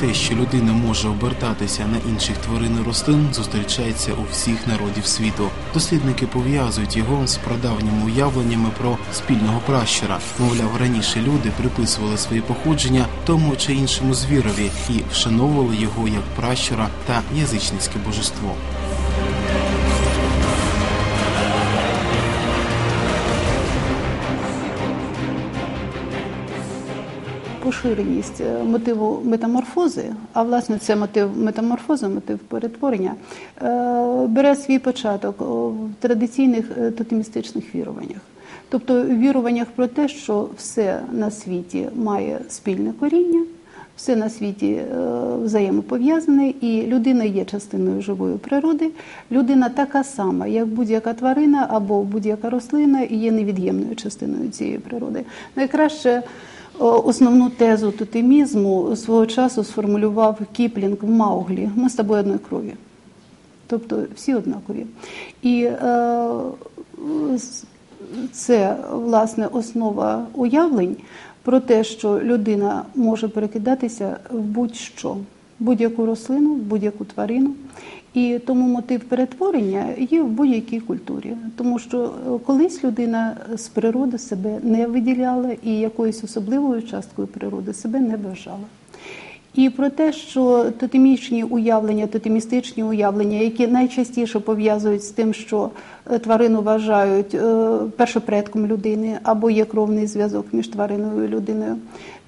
Те, що людина може обертатися на інших тварин і рослин, зустрічається у всіх народів світу. Дослідники пов'язують його з прадавніми уявленнями про спільного пращура. Мовляв, раніше люди приписували свої походження тому чи іншому звірові і вшановували його як пращура та язичницьке божество. Поширеність е, мотиву метаморфози, а власне це мотив метаморфози, мотив перетворення, е, бере свій початок в традиційних е, тотемістичних віруваннях. Тобто віруваннях про те, що все на світі має спільне коріння, все на світі взаємопов'язане, і людина є частиною живої природи. Людина така сама, як будь-яка тварина або будь-яка рослина, і є невід'ємною частиною цієї природи. Найкраще Основну тезу тотемізму свого часу сформулював Кіплінг в Мауглі. Ми з тобою одної крові. Тобто всі однакові. І е, це, власне, основа уявлень про те, що людина може перекидатися в будь-що, будь-яку рослину, будь-яку тварину. І тому мотив перетворення є в будь-якій культурі, тому що е, колись людина з природи себе не виділяла і якоюсь особливою часткою природи себе не вважала. І про те, що тотемічні уявлення, тотемістичні уявлення, які найчастіше пов'язують з тим, що е, тварину вважають е, першопредком людини або є кровний зв'язок між твариною і людиною,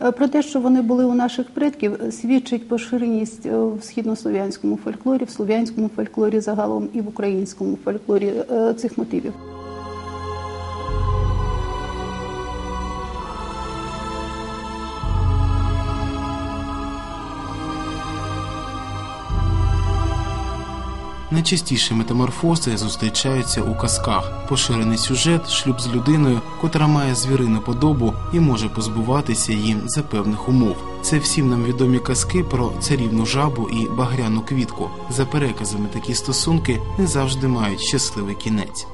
е, про те, що вони були у наших предків, свідчить поширеність в східнослов'янському фольклорі, в слов'янському фольклорі загалом і в українському фольклорі цих мотивів. Найчастіше метаморфози зустрічаються у казках. Поширений сюжет, шлюб з людиною, котра має звірину подобу і може позбуватися їм за певних умов. Це всім нам відомі казки про царівну жабу і багряну квітку. За переказами такі стосунки не завжди мають щасливий кінець.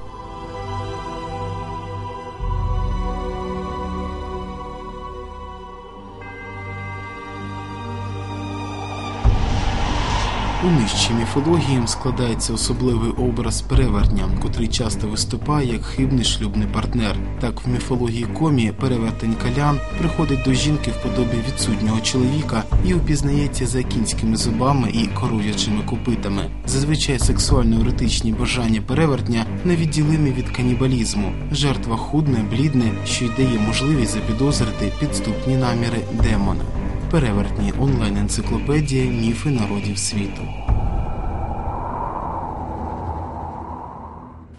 У нижчій міфології складається особливий образ перевертня, котрий часто виступає як хибний шлюбний партнер. Так в міфології комі перевертень калян приходить до жінки в подобі відсутнього чоловіка і упізнається за кінськими зубами і коружячими копитами. Зазвичай сексуально-еротичні бажання перевертня невідділимі від канібалізму. Жертва худне, блідне, що й дає можливість запідозрити підступні наміри демона. Перевертні онлайн-енциклопедія Міфи народів світу.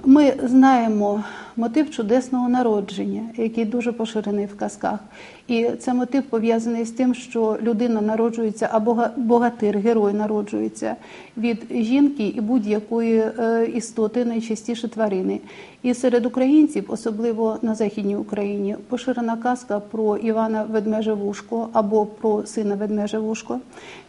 Ми знаємо мотив чудесного народження, який дуже поширений в казках. І це мотив пов'язаний з тим, що людина народжується, або богатир, герой народжується від жінки і будь-якої е, істоти, найчастіше тварини. І серед українців, особливо на західній Україні, поширена казка про Івана Ведмежевушко або про сина Ведмежевушко,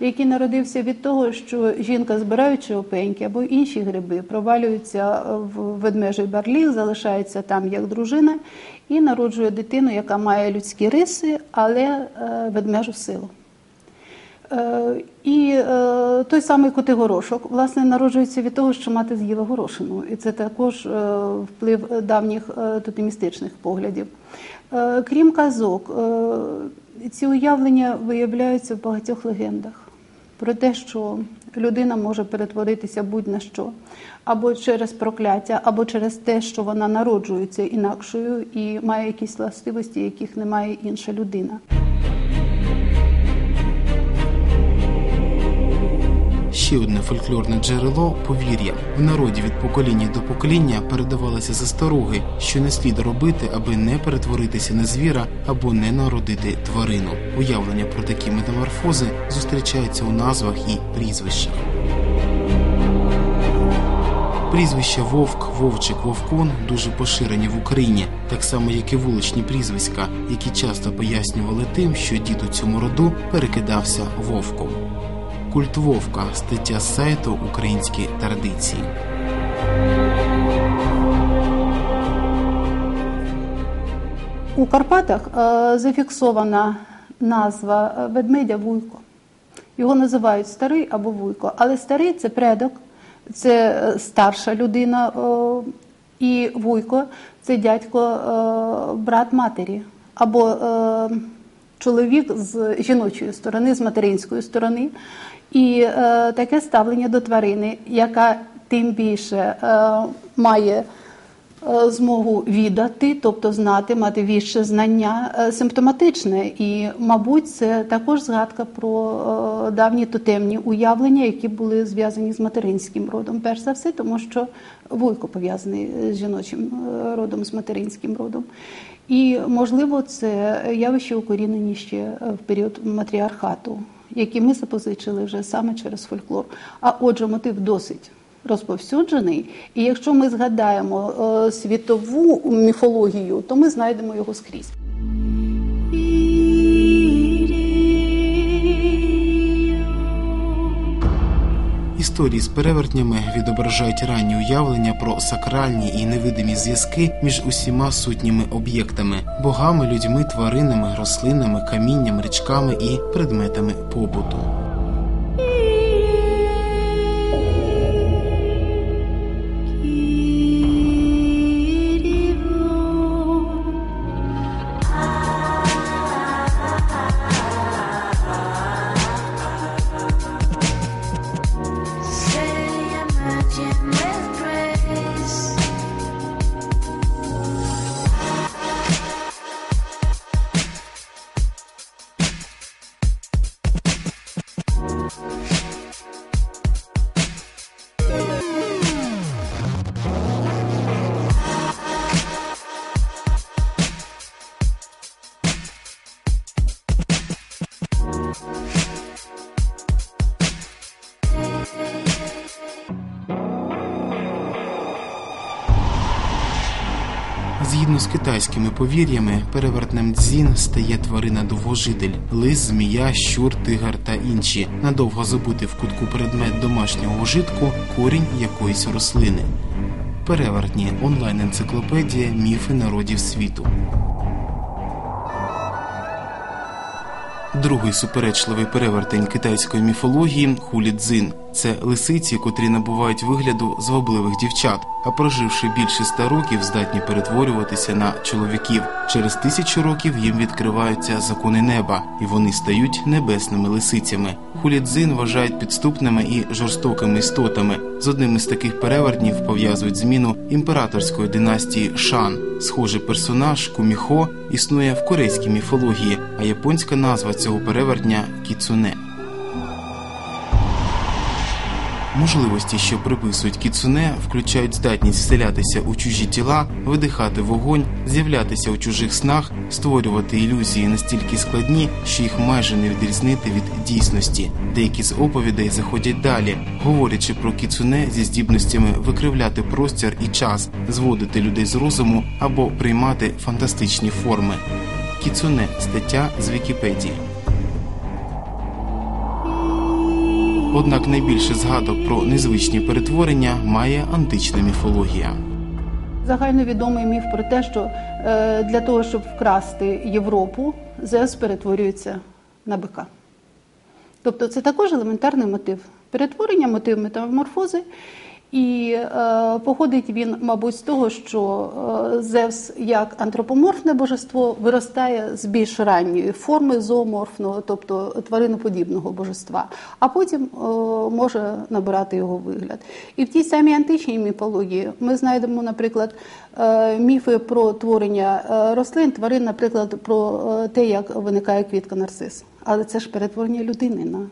який народився від того, що жінка, збираючи опеньки або інші гриби, провалюється в ведмежий барліг, залишається там як дружина і народжує дитину, яка має людські риси, але е, ведмежу силу. Е, і е, той самий Котигорошок власне народжується від того, що мати з'їла горошину, і це також е, вплив давніх тотемістичних поглядів. Крім казок, ці уявлення виявляються в багатьох легендах про те, що людина може перетворитися будь-на що, або через прокляття, або через те, що вона народжується інакшою і має якісь властивості, яких не має інша людина. Ще одне фольклорне джерело повір'я. В народі від покоління до покоління передавалися застороги, що не слід робити, аби не перетворитися на звіра або не народити тварину. Уявлення про такі метаморфози зустрічаються у назвах і прізвищах. Прізвища Вовк, Вовчик, Вовкун дуже поширені в Україні, так само як і вуличні прізвиська, які часто пояснювали тим, що дід у цьому роду перекидався вовком. Культ Вовка стаття з сайту Українські традиції. У Карпатах е, зафіксована назва е, ведмедя Вуйко. Його називають старий або Вуйко, але старий це предок, це е, старша людина, і Вуйко це дядько, брат матері, або чоловік з жіночої сторони, з материнської сторони. І е, таке ставлення до тварини, яка тим більше е, має е, змогу віддати, тобто знати, мати віще знання е, симптоматичне. І, мабуть, це також згадка про е, давні тотемні уявлення, які були зв'язані з материнським родом. Перш за все, тому що вуйко пов'язаний з жіночим е, родом, з материнським родом. І, можливо, це явище укорінені ще е, в період матріархату, які ми запозичили вже саме через фольклор. А отже, мотив досить розповсюджений. І якщо ми згадаємо е, світову міфологію, то ми знайдемо його скрізь. Історії з перевертнями відображають ранні уявлення про сакральні і невидимі зв'язки між усіма сутніми об'єктами богами, людьми, тваринами, рослинами, камінням, річками і предметами побуту. Згідно з китайськими повір'ями, перевертнем дзін стає тварина довгожитель лис, змія, щур, тигр та інші. Надовго забути в кутку предмет домашнього ужитку, корінь якоїсь рослини. Перевертні онлайн-енциклопедія Міфи народів світу. Другий суперечливий перевертень китайської міфології хулідзин. Це лисиці, котрі набувають вигляду звабливих дівчат, а проживши більше ста років, здатні перетворюватися на чоловіків. Через тисячу років їм відкриваються закони неба, і вони стають небесними лисицями. Хулідзин вважають підступними і жорстокими істотами. З одним із таких перевертнів пов'язують зміну імператорської династії Шан. Схожий персонаж Куміхо існує в корейській міфології, а японська назва цього перевертня кіцуне. Можливості, що приписують кіцуне, включають здатність вселятися у чужі тіла, видихати вогонь, з'являтися у чужих снах, створювати ілюзії настільки складні, що їх майже не відрізнити від дійсності. Деякі з оповідей заходять далі, говорячи про кіцуне зі здібностями викривляти простір і час, зводити людей з розуму або приймати фантастичні форми. Кіцуне стаття з Вікіпедії. Однак найбільше згадок про незвичні перетворення має антична міфологія. Загальновідомий міф про те, що е, для того, щоб вкрасти Європу, Зевс перетворюється на бика. Тобто це також елементарний мотив перетворення, мотив метаморфози. І е, походить він, мабуть, з того, що е, Зевс як антропоморфне божество виростає з більш ранньої форми зооморфного, тобто твариноподібного божества, а потім е, може набирати його вигляд. І в тій самій античній міфології ми знайдемо, наприклад, е, міфи про творення е, рослин, тварин, наприклад, про е, те, як виникає квітка нарцис. Але це ж перетворення людини на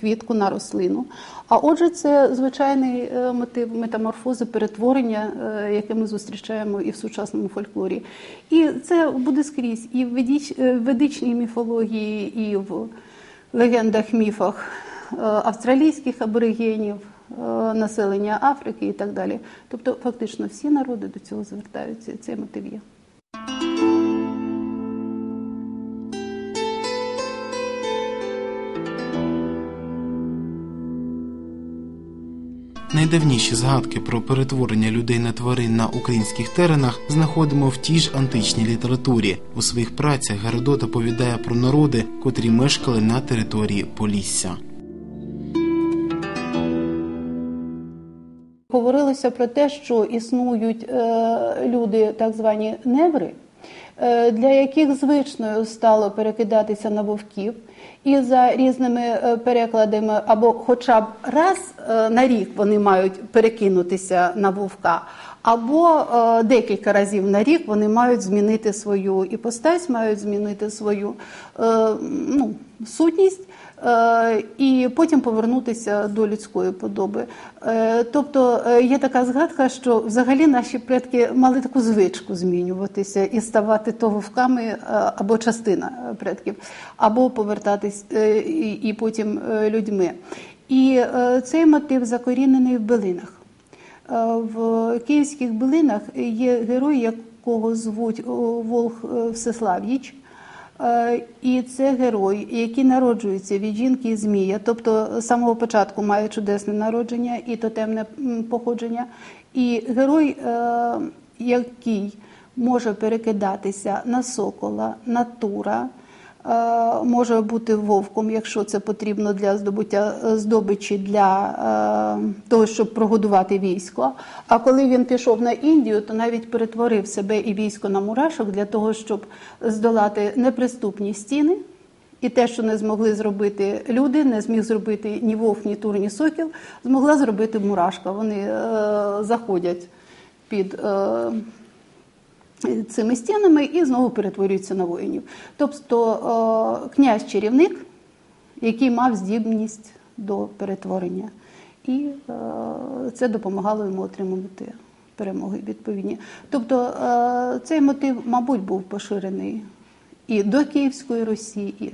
квітку на рослину. А отже, це звичайний е, мотив метаморфози, перетворення, е, яке ми зустрічаємо і в сучасному фольклорі. І це буде скрізь і в е, ведичній міфології, і в легендах, міфах австралійських аборигенів, населення Африки і так далі. Тобто, фактично, всі народи до цього звертаються. Цей мотив є. Найдавніші згадки про перетворення людей на тварин на українських теренах знаходимо в тій ж античній літературі. У своїх працях Геродот оповідає про народи, котрі мешкали на території Полісся. Говорилося про те, що існують е, люди, так звані неври, для яких звичною стало перекидатися на вовків, і за різними е, перекладами, або хоча б раз е, на рік вони мають перекинутися на вовка, або е, декілька разів на рік вони мають змінити свою іпостась, мають змінити свою е, ну, сутність. Е, і потім повернутися до людської подоби. Е, Тобто е, є така згадка, що взагалі наші предки мали таку звичку змінюватися і ставати то вовками або частина предків, або повертатись і потім людьми. І цей мотив закорінений в билинах. В київських билинах є герой, якого звуть Волх Всеслав'їч. Е, І це герой, який народжується від жінки і змія, тобто з самого початку має чудесне народження і тотемне походження. І герой, е, який може перекидатися на сокола, на тура, може бути вовком, якщо це потрібно для здобуття е, здобичі для е, того, щоб прогодувати військо. А коли він пішов на Індію, то навіть перетворив себе і військо на мурашок для того, щоб здолати неприступні стіни. І те, що не змогли зробити люди, не зміг зробити ні вовк, ні тур, ні сокіл, змогла зробити мурашка. Вони е, заходять під е, цими стінами і знову перетворюються на воїнів. Тобто е, князь-чарівник, який мав здібність до перетворення. І е, це допомагало йому отримувати перемоги відповідні. Тобто е, цей мотив, мабуть, був поширений і до Київської Русі, і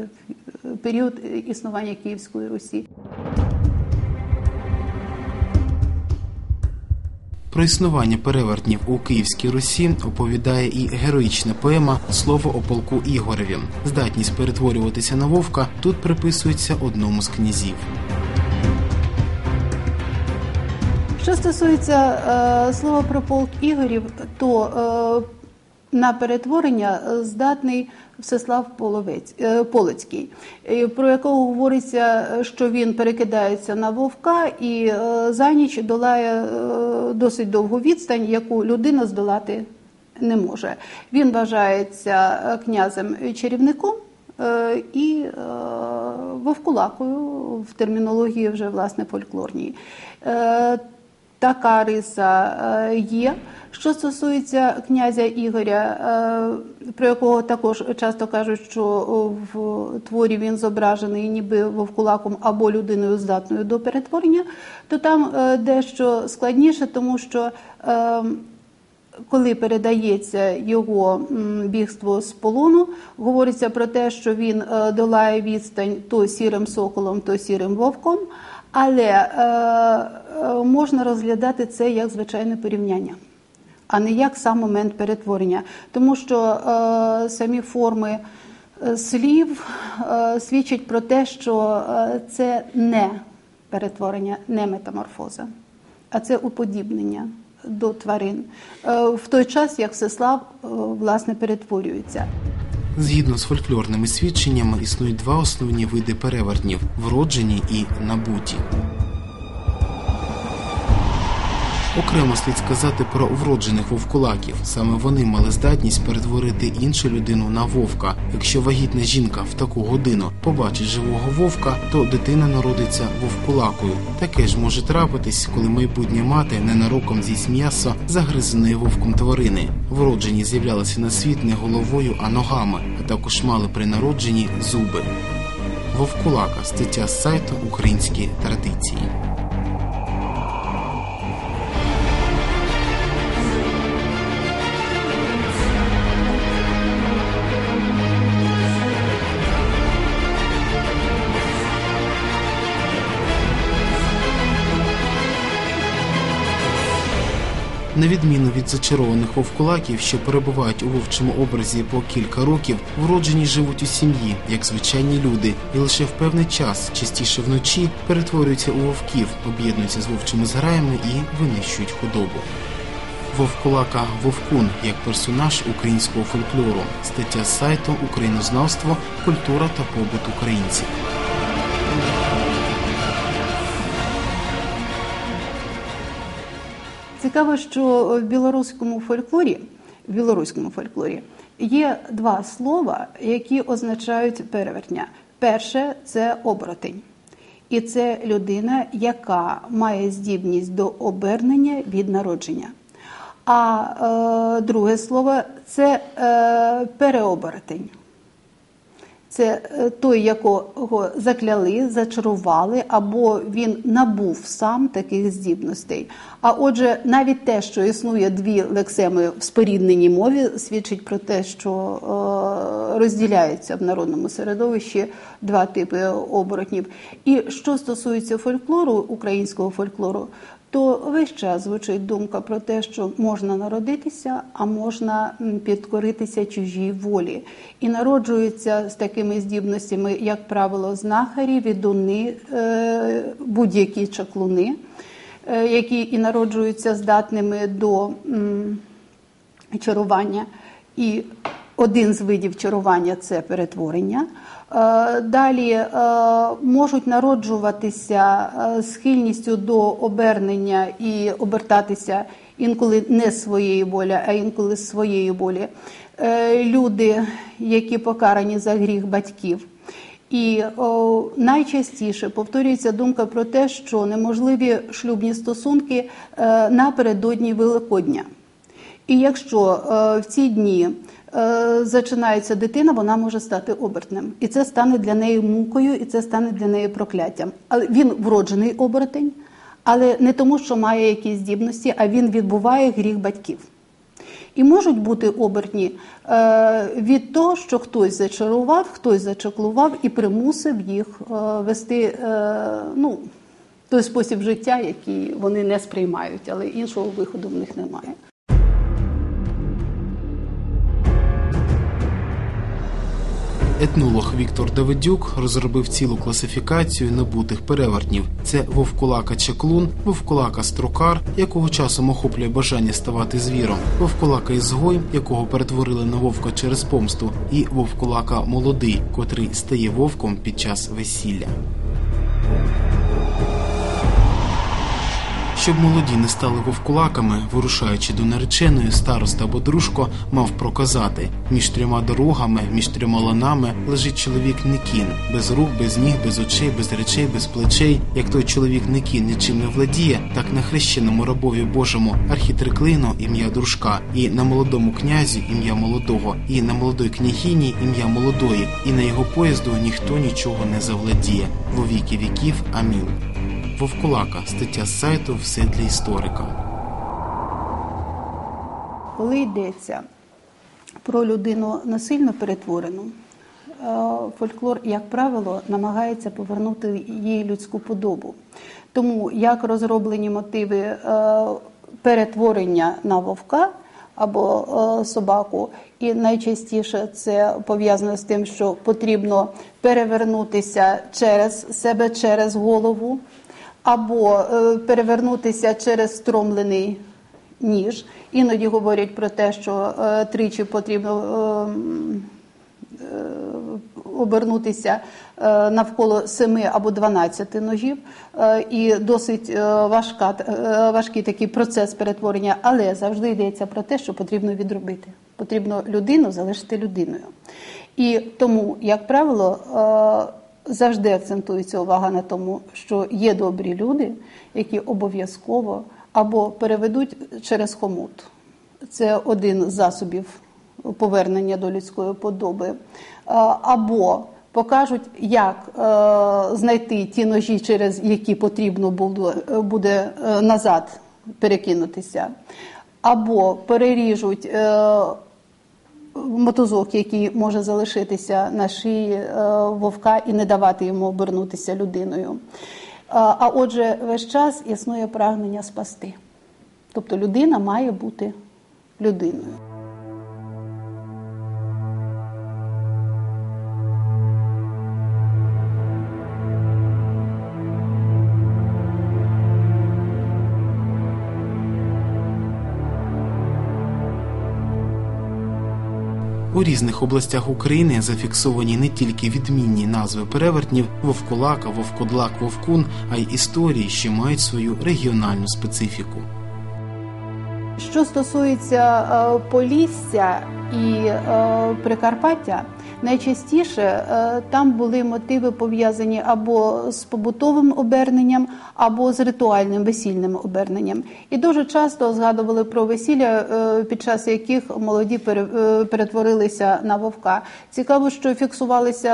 в період існування Київської Русі. Про існування перевертнів у Київській Русі оповідає і героїчна поема Слово о полку Ігореві. Здатність перетворюватися на вовка тут приписується одному з князів. Що стосується е, слова про полк Ігорів, то е, на перетворення здатний Всеслав Половець, е, Полицький, е, про якого говориться, що він перекидається на вовка і е, за ніч долає досить довгу відстань, яку людина здолати не може. Він вважається князем чарівником і вовкулакою в термінології вже власне фольклорній. Така риса е, є. Що стосується князя Ігоря, е, про якого також часто кажуть, що в творі він зображений ніби вовкулаком або людиною здатною до перетворення, то там е, дещо складніше, тому що коли передається його бігство з полону, говориться про те, що він долає відстань то сірим соколом, то сірим вовком, але е, е, можна розглядати це як звичайне порівняння, а не як сам момент перетворення, тому що е, самі форми е, слів е, свідчать про те, що е, це не перетворення, не метаморфоза, а це уподібнення до тварин в той час, як Всеслав власне перетворюється. Згідно з фольклорними свідченнями, існують два основні види перевертнів вроджені і набуті. Окремо слід сказати про вроджених вовкулаків. Саме вони мали здатність перетворити іншу людину на вовка. Якщо вагітна жінка в таку годину побачить живого вовка, то дитина народиться вовкулакою. Таке ж може трапитись, коли майбутня мати ненароком з'їсть м'ясо загризеної вовком тварини. Вроджені з'являлися на світ не головою, а ногами, а також мали при народженні зуби. Вовкулака стаття з сайту Українські традиції. На відміну від зачарованих вовкулаків, що перебувають у вовчому образі по кілька років, вроджені живуть у сім'ї, як звичайні люди, і лише в певний час, частіше вночі, перетворюються у вовків, об'єднуються з вовчими зграями і винищують худобу. Вовкулака Вовкун як персонаж українського фольклору. Стаття з сайту Українознавство, культура та побут українців. Цікаво, що в білоруському фольклорі, в білоруському фольклорі є два слова, які означають перевертня. Перше це оборотень. І це людина, яка має здібність до обернення від народження. А е, друге слово це е, переоборотень. Це е, той, якого закляли, зачарували, або він набув сам таких здібностей. А отже, навіть те, що існує дві лексеми в спорідненій мові, свідчить про те, що е, розділяються в народному середовищі два типи оборотнів. І що стосується фольклору, українського фольклору, то весь час звучить думка про те, що можна народитися, а можна підкоритися чужій волі. І народжуються з такими здібностями, як правило, знахарі, відуни, е, будь-які чаклуни, які і народжуються здатними до чарування. І один з видів чарування це перетворення. Е, Далі е, можуть народжуватися е, схильністю до обернення і обертатися інколи не своєї волі, а інколи своєї волі. Е, Люди, які покарані за гріх батьків. І о, найчастіше повторюється думка про те, що неможливі шлюбні стосунки е, напередодні Великодня. І якщо е, в ці дні е, зачинається дитина, вона може стати обертнем. І це стане для неї мукою, і це стане для неї прокляттям. Але він вроджений оборотень, але не тому, що має якісь здібності, а він відбуває гріх батьків. І можуть бути обертні е, від того, що хтось зачарував, хтось зачаклував і примусив їх е, вести е, ну, той спосіб життя, який вони не сприймають, але іншого виходу в них немає. Етнолог Віктор Давидюк розробив цілу класифікацію набутих перевертнів. Це вовкулака чаклун, вовкулака строкар, якого часом охоплює бажання ставати звіром, вовкулака ізгой, якого перетворили на вовка через помсту, і вовкулака молодий, котрий стає вовком під час весілля. Щоб молоді не стали вовкулаками, вирушаючи до нареченої, староста або дружко мав проказати між трьома дорогами, між трьома ланами лежить чоловік Никін, без рук, без ніг, без очей, без речей, без плечей. Як той чоловік Никін нічим не владіє, так на хрещеному рабові Божому архітреклину ім'я дружка, і на молодому князю ім'я молодого, і на молодої княгині ім'я молодої, і на його поїзду ніхто нічого не завладіє. Во віки віків. Амінь. Вовкулака, стаття з сайту Все для історика. Коли йдеться про людину насильно перетворену, е, фольклор, як правило, намагається повернути їй людську подобу. Тому як розроблені мотиви е, перетворення на вовка або е, собаку, і найчастіше це пов'язано з тим, що потрібно перевернутися через себе через голову, або е, перевернутися через стромлений ніж. Іноді говорять про те, що е, тричі потрібно е, обернутися навколо 7 або 12 ножів, і досить важка, важкий такий процес перетворення, але завжди йдеться про те, що потрібно відробити. Потрібно людину залишити людиною. І тому, як правило, завжди акцентується увага на тому, що є добрі люди, які обов'язково або переведуть через хомут. Це один з засобів повернення до людської подоби, або покажуть, як е, знайти ті ножі, через які потрібно е, буде е, назад перекинутися, або переріжуть. Е, мотузок, який може залишитися на шиї е, вовка і не давати йому обернутися людиною. А а отже, весь час існує прагнення спасти. Тобто людина має бути людиною. Різних областях України зафіксовані не тільки відмінні назви перевертнів вовкулака, вовкодлак, вовкун, а й історії, що мають свою регіональну специфіку. Що стосується е, Полісся і е, Прикарпаття, найчастіше е, там були мотиви пов'язані або з побутовим оберненням, або з ритуальним весільним оберненням. І дуже часто згадували про весілля, е, під час яких молоді е, перетворилися на вовка. Цікаво, що фіксувалися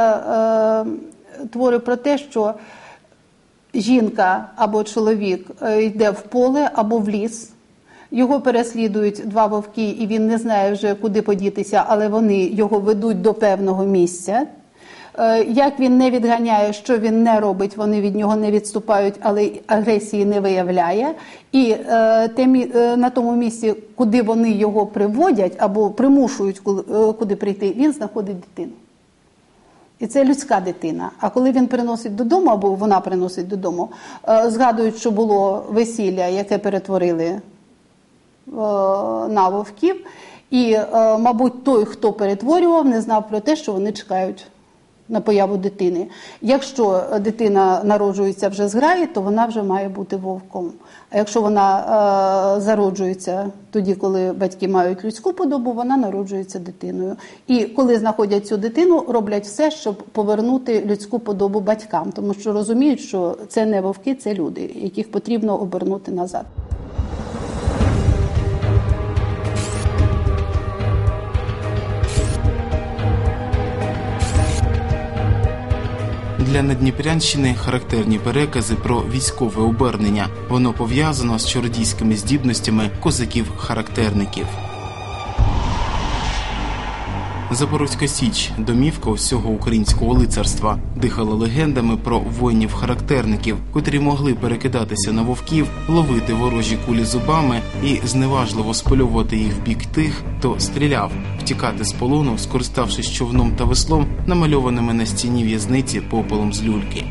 твори про те, що жінка або чоловік йде в поле або в ліс. Його переслідують два вовки, і він не знає вже куди подітися, але вони його ведуть до певного місця. Е, Як він не відганяє, що він не робить, вони від нього не відступають, але агресії не виявляє. І е, те, е, на тому місці, куди вони його приводять або примушують е, куди прийти, він знаходить дитину. І це людська дитина. А коли він приносить додому, або вона приносить додому, е, згадують, що було весілля, яке перетворили на вовків. І, е, мабуть, той, хто перетворював, не знав про те, що вони чекають на появу дитини. Якщо дитина народжується вже з то вона вже має бути вовком. А якщо вона е, зароджується тоді, коли батьки мають людську подобу, вона народжується дитиною. І коли знаходять цю дитину, роблять все, щоб повернути людську подобу батькам, тому що розуміють, що це не вовки, це люди, яких потрібно обернути назад. Для Надніпрянщини характерні перекази про військове обернення. Воно пов'язано з чародійськими здібностями козаків-характерників. Запорозька Січ домівка усього українського лицарства дихала легендами про воїнів-характерників, котрі могли перекидатися на вовків, ловити ворожі кулі зубами і зневажливо спольовувати їх в бік тих, хто стріляв, втікати з полону, скориставшись човном та веслом, намальованими на стіні в'язниці попелом з люльки.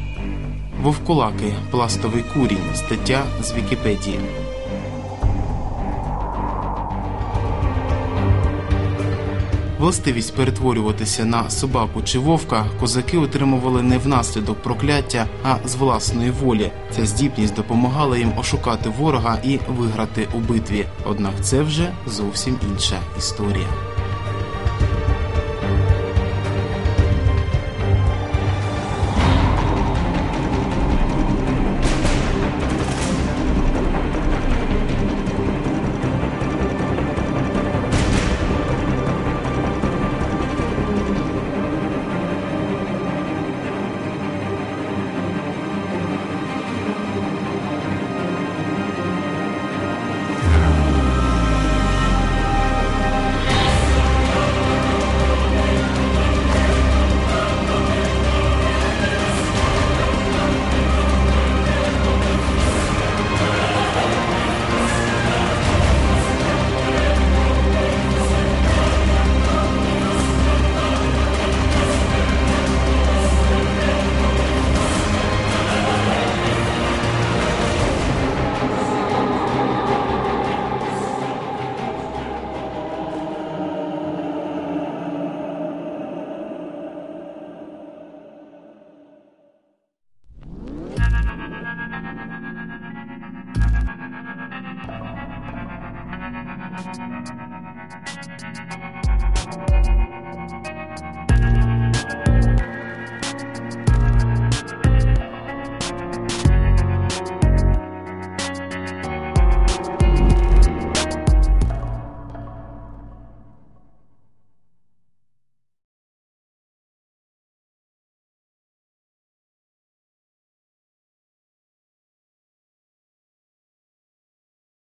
Вовкулаки пластовий курінь. Стаття з Вікіпедії. Властивість перетворюватися на собаку чи вовка козаки отримували не внаслідок прокляття, а з власної волі. Ця здібність допомагала їм ошукати ворога і виграти у битві. Однак це вже зовсім інша історія.